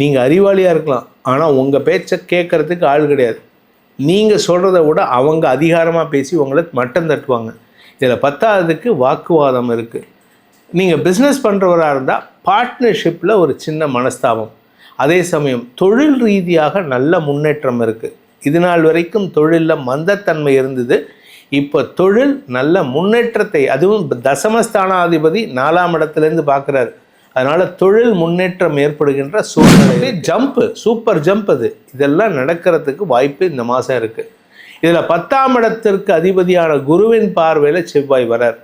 நீங்கள் அறிவாளியாக இருக்கலாம். ஆனால் உங்கள் பேச்சை கேட்குறதுக்கு ஆள் கிடையாது. நீங்கள் சொல்கிறத விட அவங்க அதிகாரமாக பேசி உங்களை மட்டம் தட்டுவாங்க. இதில் பத்தாவதுக்கு வாக்குவாதம் இருக்குது நீங்கள் பிஸ்னஸ் பண்ணுறவராக இருந்தால் பார்ட்னர்ஷிப்பில் ஒரு சின்ன மனஸ்தாபம். அதே சமயம் தொழில் ரீதியாக நல்ல முன்னேற்றம் இருக்குது இது நாள் வரைக்கும் தொழிலில் மந்தத்தன்மை இருந்தது. இப்போ தொழில் நல்ல முன்னேற்றத்தை அதுவும் தசமஸ்தானாதிபதி நாலாம் இடத்துலேருந்து பார்க்குறாரு அதனால் தொழில் முன்னேற்றம் ஏற்படுகின்ற சூழ்நிலை ஜம்ப்பு சூப்பர் ஜம்ப் அது. இதெல்லாம் நடக்கிறதுக்கு வாய்ப்பு இந்த மாதம் இருக்குது இதில் பத்தாம் இடத்திற்கு அதிபதியான குருவின் பார்வையில் செவ்வாய் வரார்.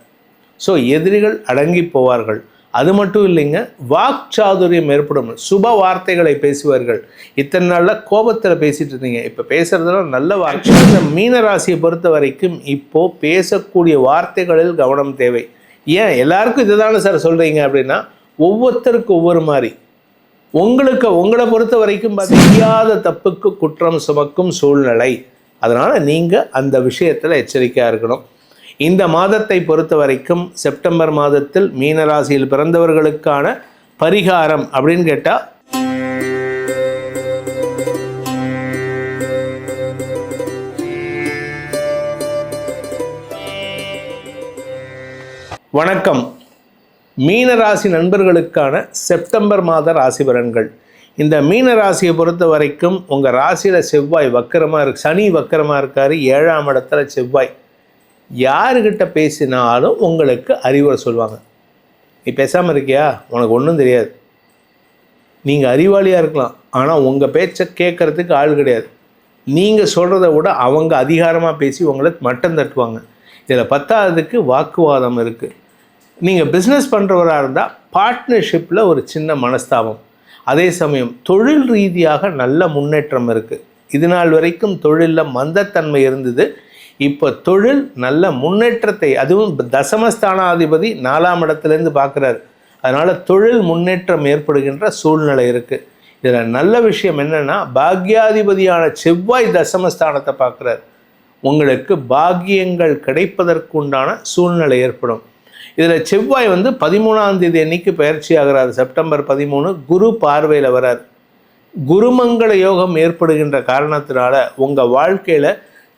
ஸோ எதிரிகள் அடங்கி போவார்கள். அது மட்டும் இல்லைங்க வாக்சாதுரியம் ஏற்படும். சுப வார்த்தைகளை பேசுவார்கள். இத்தனை நாளில் கோபத்தில் பேசிட்டு இருந்தீங்க. இப்போ பேசுறதுலாம் நல்ல வார்த்தை. இந்த மீன ராசியை பொறுத்த வரைக்கும் இப்போ பேசக்கூடிய வார்த்தைகளில் கவனம் தேவை. ஏன்? எல்லாருக்கும் இதுதானே சார் சொல்கிறீங்க அப்படின்னா ஒவ்வொருத்தருக்கு ஒவ்வொரு மாதிரி. உங்களுக்கு உங்களை பொறுத்த வரைக்கும் செய்யாத தப்புக்கு குற்றம் சுமக்கும் சூழ்நிலை. அதனால் நீங்கள் அந்த விஷயத்தில் எச்சரிக்கையாக இருக்கணும். இந்த மாதத்தை பொறுத்த வரைக்கும் செப்டம்பர் மாதத்தில் மீனராசியில் பிறந்தவர்களுக்கான பரிகாரம் அப்படின்னு கேட்டால் வணக்கம். மீனராசி நண்பர்களுக்கான செப்டம்பர் மாத ராசி பலன்கள். இந்த மீன ராசியை பொறுத்த வரைக்கும் உங்கள் ராசியில் செவ்வாய் வக்கரமாக இருக்கு சனி வக்கரமாக இருக்கார் ஏழாம் இடத்துல செவ்வாய். யாருக்கிட்ட பேசினாலும் உங்களுக்கு அறிவுரை சொல்லுவாங்க. நீ பேசாமல் இருக்கியா? உனக்கு ஒன்றும் தெரியாது. நீங்கள் அறிவாளியாக இருக்கலாம். ஆனால் உங்கள் பேச்சை கேட்குறதுக்கு ஆள் கிடையாது. நீங்கள் சொல்கிறத விட அவங்க அதிகாரமாக பேசி உங்களை மட்டம் தட்டுவாங்க. இதில் பத்தாவதுக்கு வாக்குவாதம் இருக்குது நீங்கள் பிஸ்னஸ் பண்ணுறவராக இருந்தால் பார்ட்னர்ஷிப்பில் ஒரு சின்ன மனஸ்தாபம். அதே சமயம் தொழில் ரீதியாக நல்ல முன்னேற்றம் இருக்குது இது நாள் வரைக்கும் தொழிலில் மந்தத்தன்மை இருந்தது. இப்போ தொழில் நல்ல முன்னேற்றத்தை அதுவும் தசமஸ்தானாதிபதி நாலாம் இடத்துலேருந்து பார்க்குறாரு. அதனால் தொழில் முன்னேற்றம் ஏற்படுகின்ற சூழ்நிலை இருக்குது இதில் நல்ல விஷயம் என்னென்னா பாக்யாதிபதியான செவ்வாய் தசமஸ்தானத்தை பார்க்குறாரு. உங்களுக்கு பாக்கியங்கள் கிடைப்பதற்குண்டான சூழ்நிலை ஏற்படும். இதில் செவ்வாய் வந்து பதிமூணாம் தேதி அன்னைக்கு பயிற்சி ஆகிறார். செப்டம்பர் பதிமூணு குரு பார்வையில் வரார். குருமங்கள யோகம் ஏற்படுகின்ற காரணத்தினால உங்கள் வாழ்க்கையில்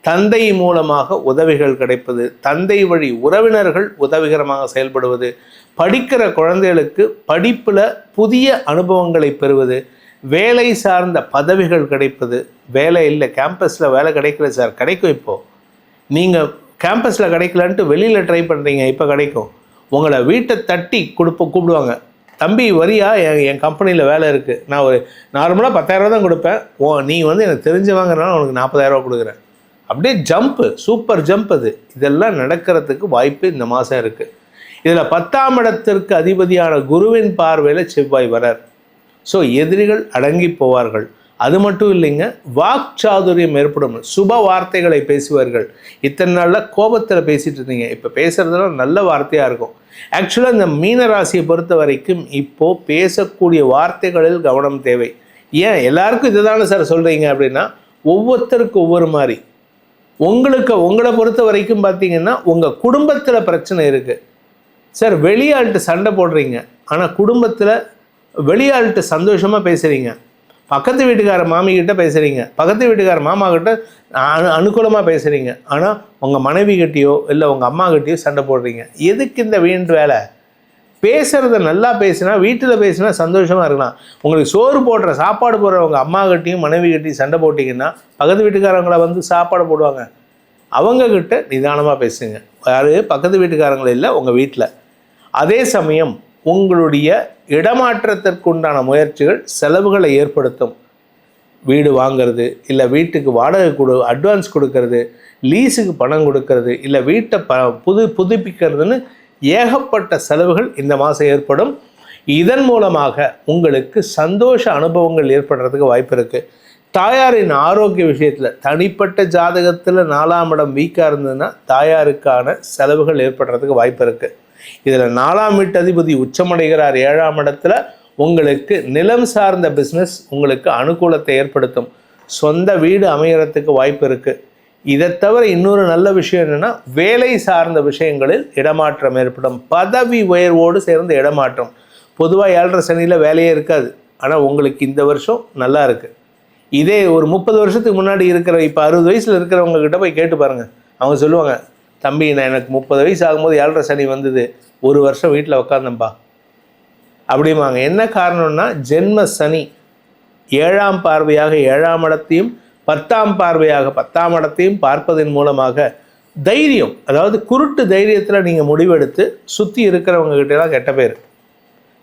தந்தை மூலமாக உதவிகள் கிடைப்பது தந்தை வழி உறவினர்கள் உதவிகரமாக செயல்படுவது படிக்கிற குழந்தைகளுக்கு படிப்பில் புதிய அனுபவங்களை பெறுவது வேலை சார்ந்த பதவிகள் கிடைப்பது வேலை இல்லை கேம்பஸில் வேலை கிடைக்கல சார் கிடைக்கும் இப்போது நீங்கள் கேம்பஸில் கிடைக்கலான்ட்டு வெளியில் ட்ரை பண்ணுறீங்க இப்போ கிடைக்கும். உங்களை வீட்டை தட்டி கொடுப்ப கூப்பிடுவாங்க. தம்பி வரியா? என் என் கம்பெனியில் வேலை இருக்குது நான் ஒரு நார்மலாக பத்தாயிரரூவா தான் கொடுப்பேன். ஓ நீ வந்து எனக்கு தெரிஞ்சவங்கிறனால உனக்கு நாற்பதாயிரரூவா கொடுக்குறேன். அப்படியே ஜம்ப்பு சூப்பர் ஜம்ப் அது. இதெல்லாம் நடக்கிறதுக்கு வாய்ப்பு இந்த மாதம் இருக்குது இதில் பத்தாம் இடத்திற்கு அதிபதியான குருவின் பார்வையில் செவ்வாய் வரார். ஸோ எதிரிகள் அடங்கி போவார்கள். அது மட்டும் இல்லைங்க வாக்சாதுரியம் ஏற்படும். சுப வார்த்தைகளை பேசுவார்கள். இத்தனை நாளில் கோபத்தில் பேசிட்டு இருந்தீங்க. இப்போ பேசுகிறதெல்லாம் நல்ல வார்த்தையாக இருக்கும். ஆக்சுவலாக இந்த மீன ராசியை பொறுத்த வரைக்கும் இப்போது பேசக்கூடிய வார்த்தைகளில் கவனம் தேவை. ஏன்? எல்லாருக்கும் இதுதானே சார் சொல்கிறீங்க அப்படின்னா ஒவ்வொருத்தருக்கு ஒவ்வொரு மாதிரி. உங்களுக்கு உங்களை பொறுத்த வரைக்கும் பார்த்தீங்கன்னா உங்கள் குடும்பத்தில் பிரச்சனை இருக்குது சார் வெளியாள்கிட்ட சண்டை போடுறீங்க. ஆனால் குடும்பத்தில் வெளியாள்கிட்ட சந்தோஷமாக பேசுகிறீங்க பக்கத்து வீட்டுக்கார மாமிக்கிட்ட பேசுகிறீங்க பக்கத்து வீட்டுக்கார மாமா கிட்ட அனு அனுகூலமாக பேசுகிறீங்க ஆனால் உங்கள் மனைவி கிட்டேயோ இல்லை உங்கள் அம்மா கிட்டேயோ சண்டை போடுறீங்க. எதுக்கு இந்த வீண் வேலை? பேசுகிறத நல்லா பேசினா வீட்டில் பேசினா சந்தோஷமாக இருக்கலாம். உங்களுக்கு சோறு போடுற சாப்பாடு போடுறவங்க அம்மா கிட்டேயும் மனைவி கிட்டேயும் சண்டை போட்டிங்கன்னா பக்கத்து வீட்டுக்காரங்களை வந்து சாப்பாடு போடுவாங்க. அவங்கக்கிட்ட நிதானமாக பேசுங்க. யாரு? பக்கத்து வீட்டுக்காரங்கள இல்லை உங்கள் வீட்டில் அதே சமயம் உங்களுடைய இடமாற்றத்திற்கு உண்டான முயற்சிகள் செலவுகளை ஏற்படுத்தும். வீடு வாங்கிறது இல்லை வீட்டுக்கு வாடகை கொடு அட்வான்ஸ் கொடுக்கறது லீஸுக்கு பணம் கொடுக்கறது இல்லை வீட்டை ப புது புதுப்பிக்கிறதுன்னு ஏகப்பட்ட செலவுகள் இந்த மாதம் ஏற்படும். இதன் மூலமாக உங்களுக்கு சந்தோஷ அனுபவங்கள் ஏற்படுறதுக்கு வாய்ப்பு இருக்குது தாயாரின் ஆரோக்கிய விஷயத்தில் தனிப்பட்ட ஜாதகத்தில் நாலாம் இடம் வீக்காக இருந்ததுன்னா தாயாருக்கான செலவுகள் ஏற்படுறதுக்கு வாய்ப்பு இருக்குது இதில் நாலாம் வீட்டு அதிபதி உச்சமடைகிறார் ஏழாம் இடத்துல. உங்களுக்கு நிலம் சார்ந்த பிஸ்னஸ் உங்களுக்கு அனுகூலத்தை ஏற்படுத்தும். சொந்த வீடு அமையறதுக்கு வாய்ப்பு இருக்குது இதை தவிர இன்னொரு நல்ல விஷயம் என்னென்னா வேலை சார்ந்த விஷயங்களில் இடமாற்றம் ஏற்படும். பதவி உயர்வோடு சேர்ந்த இடமாற்றம். பொதுவாக ஏழரை சனியில் வேலையே இருக்காது. ஆனால் உங்களுக்கு இந்த வருஷம் நல்லா இருக்குது இதே ஒரு முப்பது வருஷத்துக்கு முன்னாடி இருக்கிற இப்போ அறுபது வயசில் இருக்கிறவங்க கிட்ட போய் கேட்டு பாருங்கள் அவங்க சொல்லுவாங்க தம்பி நான் எனக்கு முப்பது வயசு ஆகும்போது ஏழரை சனி வந்தது. ஒரு வருஷம் வீட்டில் உட்காந்தேன்ப்பா அப்படிம்பாங்க. என்ன காரணம்னா ஜென்ம சனி ஏழாம் பார்வையாக ஏழாம் இடத்தையும் பத்தாம் பார்வையாக பத்தாம் இடத்தையும் பார்ப்பதன் மூலமாக தைரியம் அதாவது குருட்டு தைரியத்தில் நீங்கள் முடிவெடுத்து சுற்றி இருக்கிறவங்க கிட்டலாம் கெட்ட பேர்.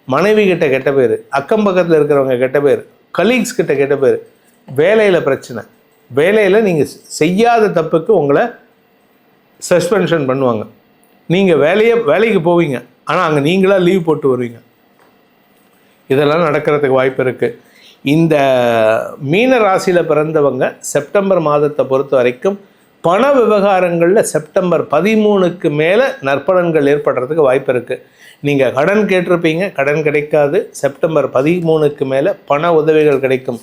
மனைவி கிட்ட கெட்ட பேர் அக்கம் பக்கத்தில் இருக்கிறவங்க கெட்ட பேர் கலீக்ஸ் கிட்ட கெட்ட பேர். வேலையில் பிரச்சனை. வேலையில் நீங்கள் செய்யாத தப்புக்கு உங்களை சஸ்பென்ஷன் பண்ணுவாங்க. நீங்கள் வேலையை வேலைக்கு போவீங்க. ஆனால் அங்கே நீங்களாக லீவ் போட்டு வருவீங்க. இதெல்லாம் நடக்கிறதுக்கு வாய்ப்பு இருக்குது இந்த மீன ராசியில் பிறந்தவங்க செப்டம்பர் மாதத்தை பொறுத்த வரைக்கும் பண விவகாரங்களில் செப்டம்பர் பதிமூணுக்கு மேலே நற்பலன்கள் ஏற்படுறதுக்கு வாய்ப்பு இருக்குது நீங்கள் கடன் கேட்டிருப்பீங்க கடன் கிடைக்காது. செப்டம்பர் பதிமூணுக்கு மேலே பண உதவிகள் கிடைக்கும்.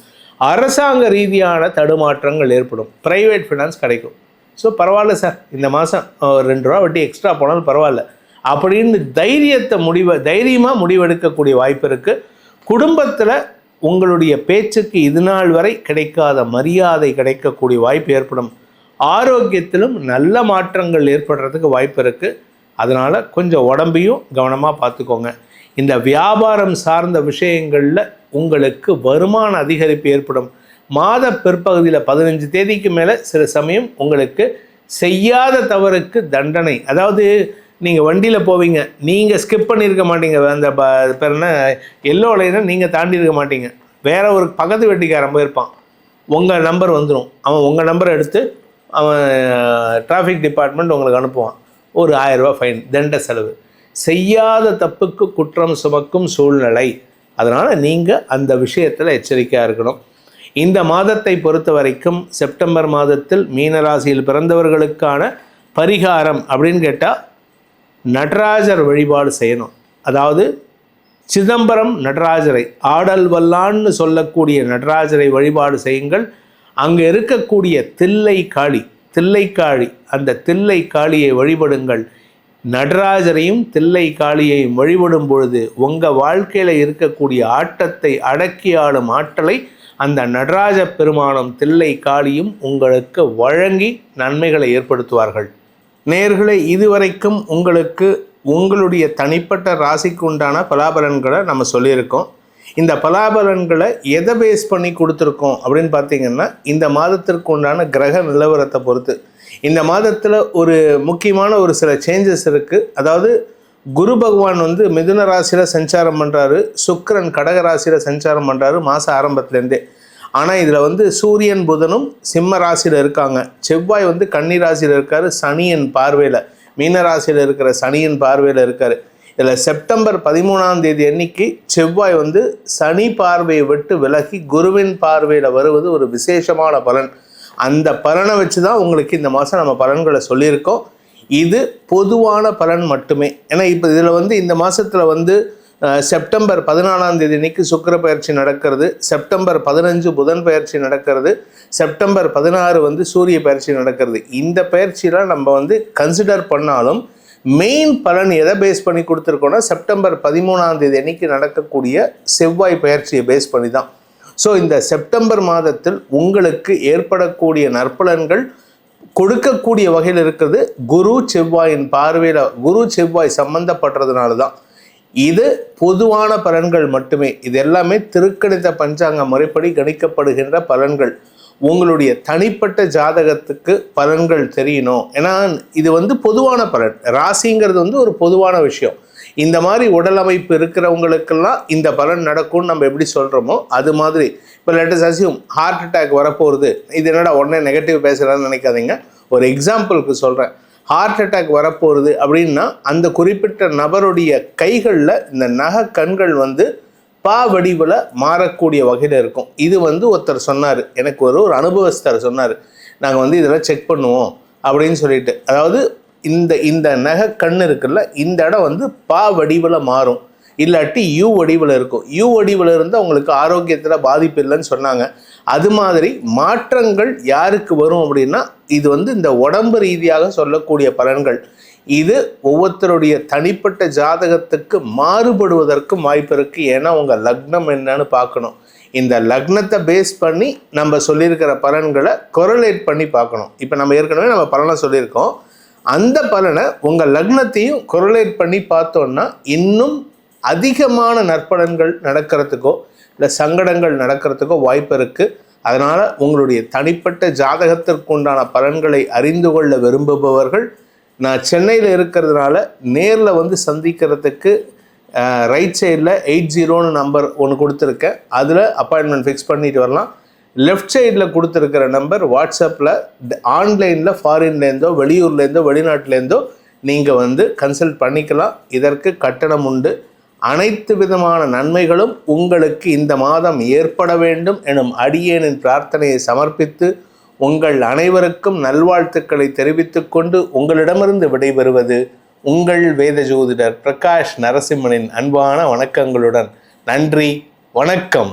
அரசாங்க ரீதியான தடுமாற்றங்கள் ஏற்படும். ப்ரைவேட் ஃபினான்ஸ் கிடைக்கும். ஸோ பரவாயில்ல சார் இந்த மாதம் ரெண்டு ரூபா வட்டி எக்ஸ்ட்ரா போனாலும் பரவாயில்ல. அப்படின்னு தைரியத்தை முடிவை தைரியமாக முடிவெடுக்கக்கூடிய வாய்ப்பு இருக்குது குடும்பத்தில் உங்களுடைய பேச்சுக்கு இது நாள் வரை கிடைக்காத மரியாதை கிடைக்கக்கூடிய வாய்ப்பு ஏற்படும். ஆரோக்கியத்திலும் நல்ல மாற்றங்கள் ஏற்படுறதுக்கு வாய்ப்பு இருக்குது அதனால் கொஞ்சம் உடம்பையும் கவனமாக பார்த்துக்கோங்க. இந்த வியாபாரம் சார்ந்த விஷயங்களில் உங்களுக்கு வருமான அதிகரிப்பு ஏற்படும். மாத பிற்பகுதியில் பதினஞ்சு தேதிக்கு மேலே சில சமயம் உங்களுக்கு செய்யாத தவறுக்கு தண்டனை. அதாவது நீங்கள் வண்டியில் போவீங்க. நீங்கள் ஸ்கிப் பண்ணியிருக்க மாட்டீங்க. அந்த ப பேர் என்ன எல்லோ லைனை நீங்கள் தாண்டி இருக்க மாட்டீங்க. வேற ஒரு பக்கத்து வெட்டிக்காரன் போயிருப்பான். உங்கள் நம்பர் வந்துடும் அவன் உங்கள் நம்பரை எடுத்து அவன் டிராஃபிக் டிபார்ட்மெண்ட் உங்களுக்கு அனுப்புவான். ஒரு ஆயரூபா ஃபைன் தண்ட செலவு. செய்யாத தப்புக்கு குற்றம் சுமக்கும் சூழ்நிலை. அதனால் நீங்கள் அந்த விஷயத்தில் எச்சரிக்கையாக இருக்கணும். இந்த மாதத்தை பொறுத்த வரைக்கும் செப்டம்பர் மாதத்தில் மீனராசியில் பிறந்தவர்களுக்கான பரிகாரம் அப்படின்னு கேட்டால் நடராஜர் வழிபாடு செய்யணும். அதாவது சிதம்பரம் நடராஜரை ஆடல் வல்லான்னு சொல்லக்கூடிய நடராஜரை வழிபாடு செய்யுங்கள். அங்கே இருக்கக்கூடிய தில்லை காளி தில்லைக்காளி அந்த தில்லை காளியை வழிபடுங்கள். நடராஜரையும் தில்லை காளியையும் வழிபடும் பொழுது உங்கள் வாழ்க்கையில் இருக்கக்கூடிய ஆட்டத்தை அடக்கி ஆளும் ஆற்றலை அந்த நடராஜ பெருமானும் தில்லை காளியும் உங்களுக்கு வழங்கி நன்மைகளை ஏற்படுத்துவார்கள். நேர்களை இதுவரைக்கும் உங்களுக்கு உங்களுடைய தனிப்பட்ட ராசிக்கு உண்டான பலாபலன்களை நம்ம சொல்லியிருக்கோம். இந்த பலாபலன்களை எதை பேஸ் பண்ணி கொடுத்துருக்கோம் அப்படின்னு பார்த்தீங்கன்னா இந்த மாதத்திற்கு உண்டான கிரக நிலவரத்தை பொறுத்து. இந்த மாதத்தில் ஒரு முக்கியமான ஒரு சில சேஞ்சஸ் இருக்குது அதாவது குரு பகவான் வந்து மிதுன ராசியில் சஞ்சாரம் பண்ணுறாரு சுக்கரன் கடக ராசியில் சஞ்சாரம் பண்ணுறாரு மாத ஆரம்பத்துலேருந்தே. ஆனால் இதில் வந்து சூரியன் புதனும் சிம்ம ராசியில் இருக்காங்க. செவ்வாய் வந்து கன்னி ராசியில் இருக்கார் சனியின் பார்வையில். மீன ராசியில் இருக்கிற சனியின் பார்வையில் இருக்கார். இதில் செப்டம்பர் பதிமூணாம் தேதி அன்னைக்கு செவ்வாய் வந்து சனி பார்வையை விட்டு விலகி குருவின் பார்வையில் வருவது ஒரு விசேஷமான பலன். அந்த பலனை வச்சு தான் உங்களுக்கு இந்த மாதம் நம்ம பலன்களை சொல்லியிருக்கோம். இது பொதுவான பலன் மட்டுமே. ஏன்னா இப்போ இதில் வந்து இந்த மாதத்தில் வந்து செப்டம்பர் பதினாலாம் தேதி இன்னைக்கு சுக்கர பயிற்சி நடக்கிறது செப்டம்பர் பதினஞ்சு புதன் பயிற்சி நடக்கிறது செப்டம்பர் பதினாறு வந்து சூரிய பயிற்சி நடக்கிறது. இந்த பயிற்சியெலாம் நம்ம வந்து கன்சிடர் பண்ணாலும் மெயின் பலன் எதை பேஸ் பண்ணி கொடுத்துருக்கோன்னா செப்டம்பர் பதிமூணாம் தேதி அன்னைக்கு நடக்கக்கூடிய செவ்வாய் பயிற்சியை பேஸ் பண்ணி தான் ஸோ இந்த செப்டம்பர் மாதத்தில் உங்களுக்கு ஏற்படக்கூடிய நற்பலன்கள் கொடுக்கக்கூடிய வகையில் இருக்கிறது குரு செவ்வாயின் பார்வையில் குரு செவ்வாய் சம்பந்தப்படுறதுனால தான் இது பொதுவான பலன்கள் மட்டுமே. இது எல்லாமே திருக்கணித பஞ்சாங்க முறைப்படி கணிக்கப்படுகின்ற பலன்கள். உங்களுடைய தனிப்பட்ட ஜாதகத்துக்கு பலன்கள் தெரியணும். ஏன்னா இது வந்து பொதுவான பலன். ராசிங்கிறது வந்து ஒரு பொதுவான விஷயம். இந்த மாதிரி உடலமைப்பு இருக்கிறவங்களுக்கெல்லாம் இந்த பலன் நடக்கும்னு நம்ம எப்படி சொல்கிறோமோ அது மாதிரி இப்போ லேட்டஸ்ட் அசியும் ஹார்ட் அட்டாக் வரப்போகிறது இது என்னடா உடனே நெகட்டிவ் பேசுகிறான்னு நினைக்காதீங்க. ஒரு எக்ஸாம்பிளுக்கு சொல்கிறேன் ஹார்ட் அட்டாக் வரப்போகுது அப்படின்னா அந்த குறிப்பிட்ட நபருடைய கைகளில் இந்த நகை கண்கள் வந்து பா வடிவில் மாறக்கூடிய வகையில் இருக்கும். இது வந்து ஒருத்தர் சொன்னார். எனக்கு ஒரு ஒரு அனுபவஸ்தர் சொன்னார். நாங்கள் வந்து இதெல்லாம் செக் பண்ணுவோம் அப்படின்னு சொல்லிட்டு. அதாவது இந்த இந்த நகை கண் இருக்குல்ல இந்த இடம் வந்து பா வடிவில் மாறும். இல்லாட்டி யூ வடிவில் இருக்கும். யூ வடிவில் இருந்தால் உங்களுக்கு ஆரோக்கியத்தில் பாதிப்பு இல்லைன்னு சொன்னாங்க. அது மாதிரி மாற்றங்கள் யாருக்கு வரும் அப்படின்னா இது வந்து இந்த உடம்பு ரீதியாக சொல்லக்கூடிய பலன்கள். இது ஒவ்வொருத்தருடைய தனிப்பட்ட ஜாதகத்துக்கு மாறுபடுவதற்கும் வாய்ப்பு இருக்குது ஏன்னா உங்கள் லக்னம் என்னன்னு பார்க்கணும். இந்த லக்னத்தை பேஸ் பண்ணி நம்ம சொல்லியிருக்கிற பலன்களை கொரலேட் பண்ணி பார்க்கணும். இப்போ நம்ம ஏற்கனவே நம்ம பலனை சொல்லியிருக்கோம். அந்த பலனை உங்கள் லக்னத்தையும் கொரலேட் பண்ணி பார்த்தோன்னா இன்னும் அதிகமான நற்பலன்கள் நடக்கிறதுக்கோ இல்லை சங்கடங்கள் நடக்கிறதுக்கோ வாய்ப்பு இருக்குது அதனால் உங்களுடைய தனிப்பட்ட ஜாதகத்திற்கு உண்டான பலன்களை அறிந்து கொள்ள விரும்புபவர்கள் நான் சென்னையில் இருக்கிறதுனால நேரில் வந்து சந்திக்கிறதுக்கு ரைட் சைடில் எயிட் ஜீரோன்னு நம்பர் ஒன்று கொடுத்துருக்கேன். அதில் அப்பாயின்மெண்ட் ஃபிக்ஸ் பண்ணிட்டு வரலாம். லெஃப்ட் சைடில் கொடுத்துருக்கிற நம்பர் வாட்ஸ்அப்பில் ஆன்லைனில் ஃபாரின்லேருந்தோ வெளியூர்லேருந்தோ வெளிநாட்டிலேருந்தோ நீங்கள் வந்து கன்சல்ட் பண்ணிக்கலாம். இதற்கு கட்டணம் உண்டு. அனைத்து விதமான நன்மைகளும் உங்களுக்கு இந்த மாதம் ஏற்பட வேண்டும் எனும் அடியேனின் பிரார்த்தனையை சமர்ப்பித்து உங்கள் அனைவருக்கும் நல்வாழ்த்துக்களை தெரிவித்துக் கொண்டு உங்களிடமிருந்து விடைபெறுவது உங்கள் வேத ஜோதிடர் பிரகாஷ் நரசிம்மனின் அன்பான வணக்கங்களுடன். நன்றி வணக்கம்.